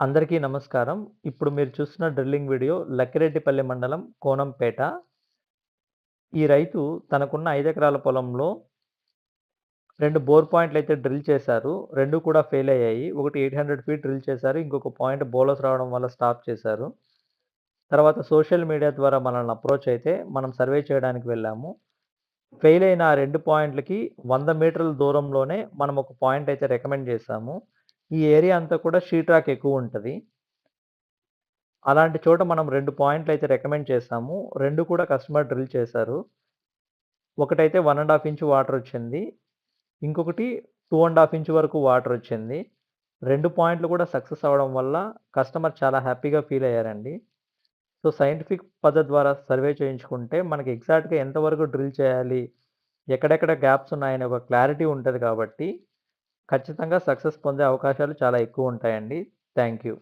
అందరికీ నమస్కారం. ఇప్పుడు మీరు చూస్తున్న డ్రిల్లింగ్ వీడియో లక్కిరెడ్డిపల్లి మండలం కోనంపేట. ఈ రైతు తనకున్న ఐదు ఎకరాల పొలంలో రెండు బోర్ పాయింట్లు అయితే డ్రిల్ చేశారు. రెండు కూడా ఫెయిల్ అయ్యాయి. ఒకటి 800 ఫీట్ డ్రిల్ చేశారు. ఇంకొక పాయింట్ బోలస్ రావడం వల్ల స్టాప్ చేశారు. తర్వాత సోషల్ మీడియా ద్వారా మనల్ని అప్రోచ్ అయితే మనం సర్వే చేయడానికి వెళ్ళాము. ఫెయిల్ అయిన ఆ రెండు పాయింట్‌లకి వంద మీటర్ల దూరంలోనే మనం ఒక పాయింట్ అయితే రికమెండ్ చేశాము. ఈ ఏరియా అంతా కూడా షీట్ ఎక్కువ ఉంటుంది అలాంటి చోట మనం రెండు పాయింట్లు అయితే రికమెండ్ చేసాము రెండు కూడా కస్టమర్ డ్రిల్ చేశారు. ఒకటైతే వన్ అండ్ హాఫ్ ఇంచ్ వాటరొచ్చింది. ఇంకొకటి టూ అండ్ హాఫ్ ఇంచ్ వరకు వాటర్ వచ్చింది రెండు పాయింట్లు కూడా సక్సెస్ అవ్వడం వల్ల కస్టమర్ చాలా హ్యాపీగా ఫీల్ అయ్యారండి. సో, సైంటిఫిక్ పద్ధతి ద్వారా సర్వే చేయించుకుంటే మనకి ఎగ్జాక్ట్‌గా ఎంతవరకు డ్రిల్ చేయాలి, ఎక్కడెక్కడ గ్యాప్స్ ఉన్నాయనే ఒక క్లారిటీ ఉంటుంది కాబట్టి ఖచ్చితంగా సక్సెస్ పొందే అవకాశాలు చాలా ఎక్కువ ఉంటాయండి థ్యాంక్ యూ.